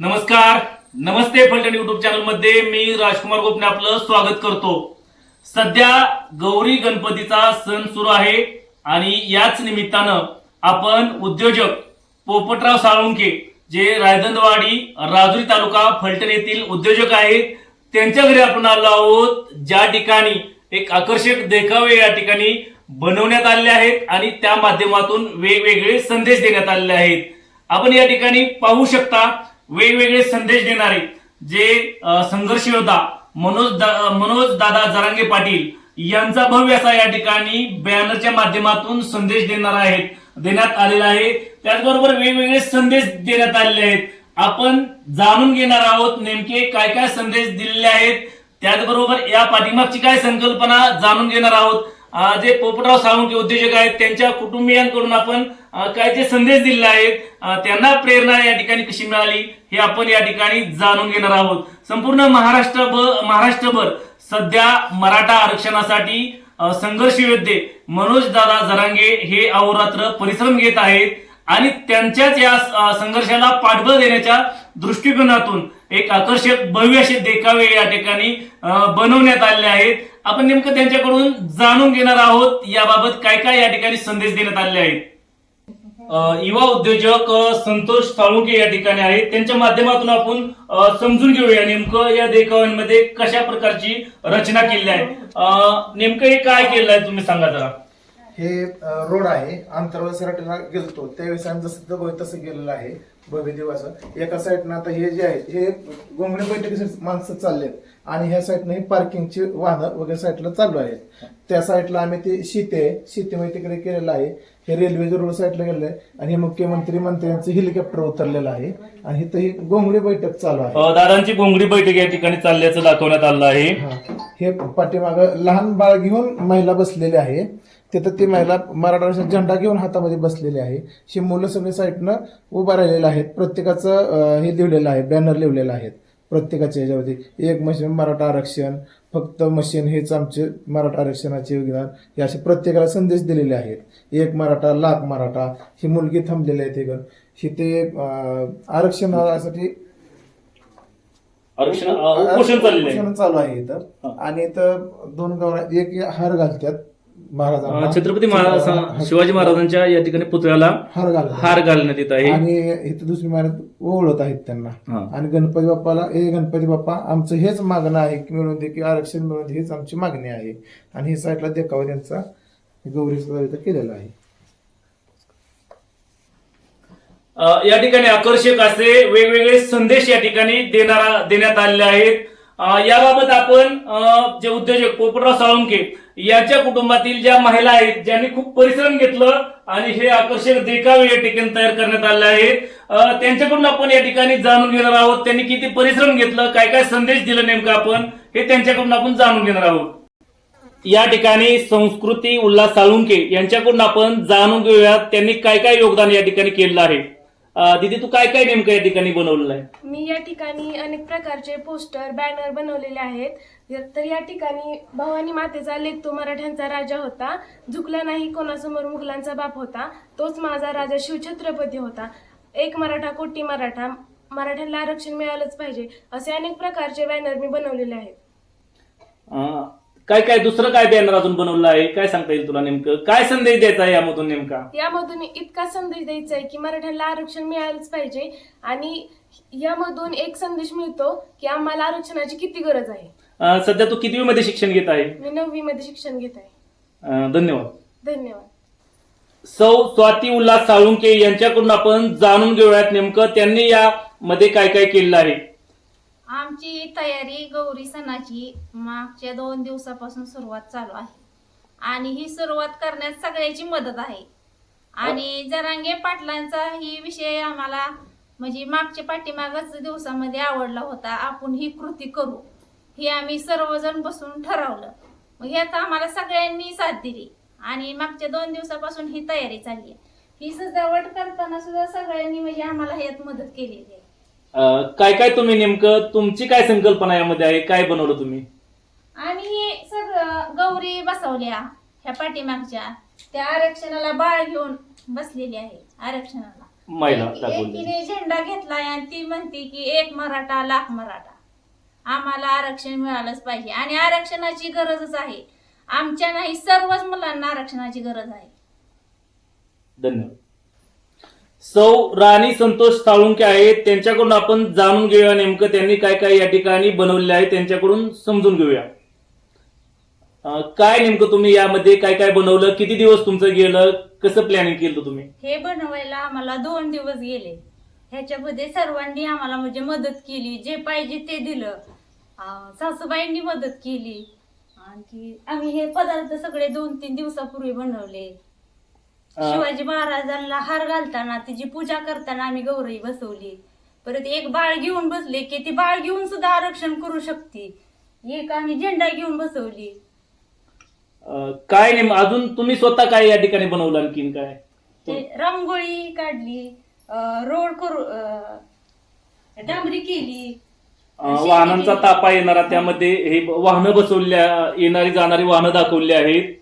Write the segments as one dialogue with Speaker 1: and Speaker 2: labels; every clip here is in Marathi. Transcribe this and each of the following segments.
Speaker 1: नमस्कार नमस्ते फलटण युट्यूब चॅनलमध्ये मी राजकुमार गोपने आपलं स्वागत करतो. सध्या गौरी गणपतीचा सण सुरू आहे आणि याच निमित्तानं आपण उद्योजक पोपटराव साळुंके जे रायदंदवाडी राजुरी तालुका फलटण येथील उद्योजक आहेत त्यांच्या घरी आपण आलो आहोत. ज्या ठिकाणी एक आकर्षक देखावे या ठिकाणी बनवण्यात आलेले आहेत आणि त्या माध्यमातून वेगवेगळे संदेश देण्यात आलेले आहेत. आपण या ठिकाणी पाहू शकता वेगवेगळे संदेश देणारे जे संघर्ष योद्धा मनोज दा- मनोज दादा जरांगे पाटील यांचा भव्य असा या ठिकाणी बॅनरच्या माध्यमातून संदेश देणार आहेत देण्यात आलेला आहे. त्याचबरोबर वेगवेगळे संदेश देण्यात आलेले आहेत. आपण जाणून घेणार आहोत नेमके काय काय संदेश दिलेले आहेत. त्याचबरोबर या पाठीमागची काय संकल्पना जाणून घेणार आहोत. जे पोपटराव साळुंके उद्योजक आहेत त्यांच्या कुटुंबियांकडून आपण काय जे संदेश दिलेले आहेत त्यांना प्रेरणा या ठिकाणी कशी मिळाली हे आपण या ठिकाणी जाणून घेणार आहोत. संपूर्ण महाराष्ट्रभर महाराष्ट्रभर सध्या मराठा आरक्षणासाठी संघर्ष योद्धे मनोज दादा जरांगे हे अहोरात्र परिश्रम घेत आहेत आणि त्यांच्याच या संघर्षाला पाठबळ देण्याच्या दृष्टिकोनातून एक आकर्षक भव्य असे देखावे या ठिकाणी बनवण्यात आलेले आहेत. आपण नेमकं त्यांच्याकडून जाणून घेणार आहोत याबाबत काय काय या ठिकाणी संदेश देण्यात आलेले आहेत. युवा उद्योजक संतोष साळुंके या ठिकाणी आहेत. त्यांच्या माध्यमातून आपण समजून घेऊया नेमकं या देखाव्यांमध्ये कशा प्रकारची रचना केली आहे. नेमकं हे काय केलं आहे तुम्ही सांगा जरा.
Speaker 2: हे रोड आहे. अंतर्गत सराटीला गेलतो. त्यावेळेस आम्ही जसं दबोय तसं गेलेलं आहे. भव्य दिवाचं एका साईडनं आता हे जे आहेत हे घोंगडे बैठकीसाठी माणसं चाललेत. आणि ह्या साईडनं हे पार्किंगची वाहनं वगैरे साईडला चालू आहेत. त्या साईडला आम्ही ते शेती आहे शेतीमध्ये तिकडे केलेलं आहे. हे रेल्वेच्या रोड साईडला गेलेलं आहे. आणि हे मुख्यमंत्री मंत्र्यांचं हेलिकॉप्टर उतरलेलं आहे. आणि इथं ही घोंगडी बैठक चालू आहे.
Speaker 1: दादांची घोंगडी बैठक या ठिकाणी चालल्याचं दाखवण्यात आलं आहे.
Speaker 2: हा. हे पाठीमाग लहान बाळ घेऊन महिला बसलेली आहे. तिथं ती महिला मराठा झेंडा घेऊन हातामध्ये बसलेली आहे. ही मुलं सगळे साईडनं उभा राहिलेले आहेत. प्रत्येकाचं हे लिहिलेलं आहे बॅनर लिहिलेलं आहेत. प्रत्येकाच्या ह्याच्यावरती एक मशीन मराठा आरक्षण फक्त मशीन हेच आमचे मराठा आरक्षणाचे योगदान. हे असे प्रत्येकाला संदेश दिलेले आहेत. एक मराठा लाख मराठा ही मुलगी थांबलेली आहे ते ही ते आरक्षणासाठी
Speaker 1: आरक्षण
Speaker 2: चालू आहे इथं. आणि इथं दोन गवरा एक हार घालतात. महाराजांना
Speaker 1: छत्रपती महाराज शिवाजी महाराजांच्या या ठिकाणी पुतळ्याला
Speaker 2: हार घालतात
Speaker 1: हार घालण्यात येत आहे.
Speaker 2: आणि इथं दुसरी महाराज ओळखत आहेत त्यांना.
Speaker 1: हा.
Speaker 2: आणि गणपती बाप्पाला ए गणपती बाप्पा आमचं हेच मागणं आहे की मिळवून दे की आरक्षण मिळवून दे हेच आमची मागणी आहे. आणि ही साईडला देखावा त्यांचा गौरीचा इथं केलेला आहे.
Speaker 1: अ, या ठिकाणी आकर्षक असे वेगवेगळे संदेश या ठिकाणी देणारा देण्यात आलेले आहेत. याबाबत आपण जे उद्योजक पोपटराव साळुंके यांच्या कुटुंबातील ज्या महिला आहेत ज्यांनी खूप परिश्रम घेतलं आणि हे आकर्षक देखावे या ठिकाणी तयार करण्यात आले आहेत. त्यांच्याकडून आपण या ठिकाणी जाणून घेणार आहोत त्यांनी किती परिश्रम घेतलं काय काय संदेश दिला नेमकं आपण हे त्यांच्याकडून आपण जाणून घेणार आहोत. या ठिकाणी संस्कृती उल्हास साळुंके यांच्याकडून आपण जाणून घेऊयात त्यांनी काय काय योगदान या ठिकाणी केलेलं आहे. दीदी तू काय काय नेमकं या ठिकाणी बनवलेलं आहे?
Speaker 3: मी या ठिकाणी अनेक प्रकारचे पोस्टर बॅनर बनवलेले आहेत. तर या ठिकाणी भवानी मातेचा लेख तो मराठ्यांचा राजा होता. झुकला नाही कोणासमोर मुघलांचा बाप होता. तोच माझा राजा शिवछत्रपती होता. एक मराठा कोटी मराठा. मराठ्यांना आरक्षण मिळालंच पाहिजे असे अनेक प्रकारचे बॅनर मी बनवलेले आहेत.
Speaker 1: काय काय दुसरं काय बॅनर अजून बनवलं आहे? काय सांगता येईल तुला नेमकं? काय संदेश द्यायचा आहे यामधून नेमका?
Speaker 3: यामधून इतका संदेश द्यायचा आहे की मराठ्यांना आरक्षण मिळालंच पाहिजे आणि यामधून एक संदेश मिळतो की आम्हाला आरक्षणाची किती गरज आहे.
Speaker 1: अं, सध्या तू कितवी मध्ये शिक्षण घेत आहे?
Speaker 3: मी नववी मध्ये शिक्षण घेत आहे.
Speaker 1: अं, धन्यवाद.
Speaker 3: धन्यवाद.
Speaker 1: सौ स्वाती उल्हास साळुंके यांच्याकडून आपण जाणून घेऊयात नेमकं त्यांनी यामध्ये काय काय केलेलं आहे.
Speaker 4: आमची तयारी गौरी सणाची मागच्या दोन दिवसापासून सुरुवात चालू आहे. आणि ही सुरुवात करण्यात सगळ्याची मदत आहे. आणि जरांगे पाटलांचा ही विषय आम्हाला म्हणजे मागच्या पाठीमागच दिवसामध्ये आवडला होता. आपण ही कृती करू. हे आम्ही सर्वजण बसून ठरवलं. मग ह्यात आम्हाला सगळ्यांनी साथ दिली. आणि मागच्या दोन दिवसापासून ही तयारी चालली आहे. ही सजावट करताना सुद्धा सगळ्यांनी म्हणजे आम्हाला ह्यात मदत केलेली आहे.
Speaker 1: काय काय तुम्ही नेमकं तुमची काय संकल्पना यामध्ये आहे? काय बनवलं तुम्ही?
Speaker 4: आणि हे सगळं गौरी बसवल्या ह्या पाठीमागच्या. त्या आरक्षणाला बाळ घेऊन बसलेली आहे आरक्षणाला.
Speaker 1: महिला
Speaker 4: एक-
Speaker 1: दाखवली
Speaker 4: एकीने झेंडा घेतलाय आणि ती म्हणते की एक मराठा लाख मराठा. आम्हाला आरक्षण मिळालंच पाहिजे. आणि आरक्षणाची गरजच आहे. आमच्या नाही सर्वच मुलांना आरक्षणाची गरज आहे.
Speaker 1: धन्यवाद. सौ राणी संतोष साळुंके आहेत. त्यांच्याकडून आपण जाणून घेऊया नेमकं त्यांनी काय काय या ठिकाणी बनवलेलं आहे. त्यांच्याकडून समजून घेऊया. काय नेमकं तुम्ही यामध्ये काय काय बनवलं? किती दिवस तुमचं गेलं? कसं प्लॅनिंग केलं तुम्ही?
Speaker 4: हे बनवायला आम्हाला दोन दिवस गेले. ह्याच्यामध्ये सर्वांनी आम्हाला म्हणजे मदत केली. जे पाहिजे ते दिलं. अं, सासूबाईंनी मदत केली. आणखी आम्ही हे पदार्थ सगळे दोन तीन दिवसापूर्वी बनवले. शिवाजी महाराजांना हार घालताना तिची पूजा करताना आम्ही गौरई बसवली. परत एक बाळ घेऊन बसले की ती बाळ घेऊन सुद्धा आरक्षण करू शकते. एक आम्ही झेंडा घेऊन बसवली.
Speaker 1: अं, काय नेम अजून तुम्ही स्वतः काय या ठिकाणी बनवलं आणखीन काय?
Speaker 4: ते रांगोळी काढली अं, रोड करू अं, डांबरी केली.
Speaker 1: अं, वाहनांचा तापा येणारा त्यामध्ये. हे वाहनं बसवल्या येणारी जाणारी वाहनं दाखवली आहेत.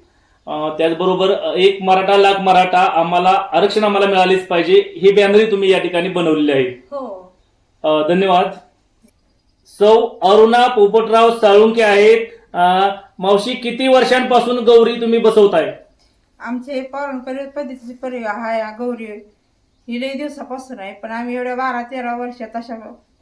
Speaker 1: त्याचबरोबर एक मराठा लाख मराठा आम्हाला आरक्षण आम्हाला मिळालेच पाहिजे. हे बॅनरही तुम्ही या ठिकाणी बनवलेले आहेत
Speaker 4: हो.
Speaker 1: धन्यवाद. सौ अरुणा पोपटराव साळुंके आहेत. मावशी किती वर्षांपासून गौरी तुम्ही बसवताय?
Speaker 5: आमचे पारंपरिक पद्धतीचे पर्याय हा गौरी. ही लई दिवसापासून आहे पण आम्ही एवढ्या बारा तेरा वर्षात अशा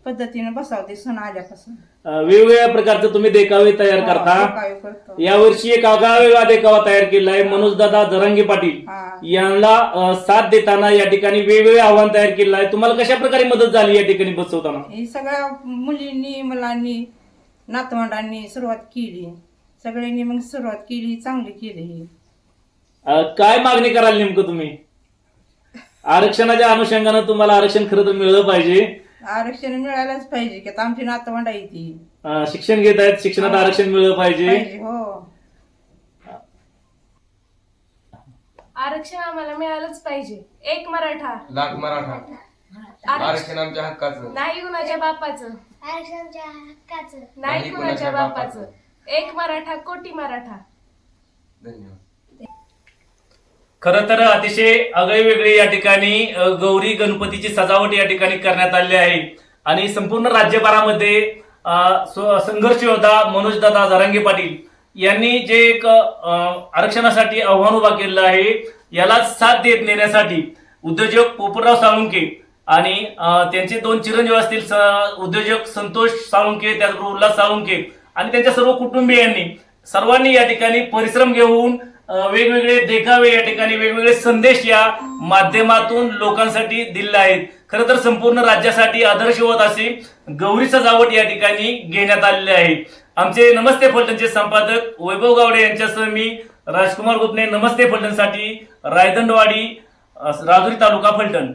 Speaker 5: पद्धतीने बसावते सण आल्यापासून.
Speaker 1: अं, वेगवेगळ्या प्रकारचे तुम्ही देखावे तयार
Speaker 5: हो,
Speaker 1: करता. यावर्षी एक आगळा वेगळा देखावा तयार केला आहे मनोजदादा जरांगे पाटील
Speaker 5: हा.
Speaker 1: यांना अं, साथ देताना या ठिकाणी वेगवेगळे आव्हान तयार केलं आहे तुम्हाला कशा प्रकारे मदत झाली या ठिकाणी बसवताना?
Speaker 5: ही सगळ्या मुलींनी मुलांनी नातवंडांनी सुरुवात केली. सगळ्यांनी मग सुरुवात केली चांगली केली
Speaker 1: अं, काय मागणी कराल नेमकं तुम्ही? आरक्षणाच्या अनुषंगानं तुम्हाला आरक्षण खरं तर मिळलं पाहिजे.
Speaker 5: आरक्षण मिळायलाच पाहिजे की आता आमची नातवंडा येते
Speaker 1: अं, शिक्षण घेत आहेत शिक्षणात आरक्षण मिळलं पाहिजे.
Speaker 5: पाहिजे हो.
Speaker 3: आरक्षण आम्हाला मिळालंच पाहिजे. एक मराठा.
Speaker 6: लाख मराठा.
Speaker 3: आरक्षण
Speaker 6: आरक्षण आमच्या हक्काचं.
Speaker 3: नाही कुणाच्या बापाचं.
Speaker 7: आरक्षणाच्या हक्काचं.
Speaker 3: नाही कुणाच्या बापाचं. एक मराठा कोटी मराठा.
Speaker 6: धन्यवाद.
Speaker 1: खर तर अतिशय आगळीवेगळी या ठिकाणी गौरी गणपतीची सजावट या ठिकाणी करण्यात आली आहे. आणि संपूर्ण राज्यभरामध्ये संघर्ष योद्धा मनोजदादा जरांगे पाटील यांनी जे एक आरक्षणासाठी आव्हान उभा केलेलं आहे याला साथ देत नेण्यासाठी उद्योजक पोपटराव साळुंके आणि त्यांचे दोन चिरंजीव असतील स- उद्योजक संतोष साळुंके त्याचबरोबर उल्हास साळुंके आणि त्यांच्या सर्व कुटुंबियांनी सर्वांनी या ठिकाणी परिश्रम घेऊन वेगवेगळे देखावे या ठिकाणी वेगवेगळे संदेश या माध्यमातून लोकांसाठी दिले आहेत. खरं तर संपूर्ण राज्यासाठी आदर्शवत असे गौरी सजावट या ठिकाणी घेण्यात आलेले आहे. आमचे नमस्ते फलटणचे संपादक वैभव गावडे यांच्यासह मी राजकुमार गुप्ने नमस्ते फलटणसाठी रायदंडवाडी राजुरी तालुका फलटण.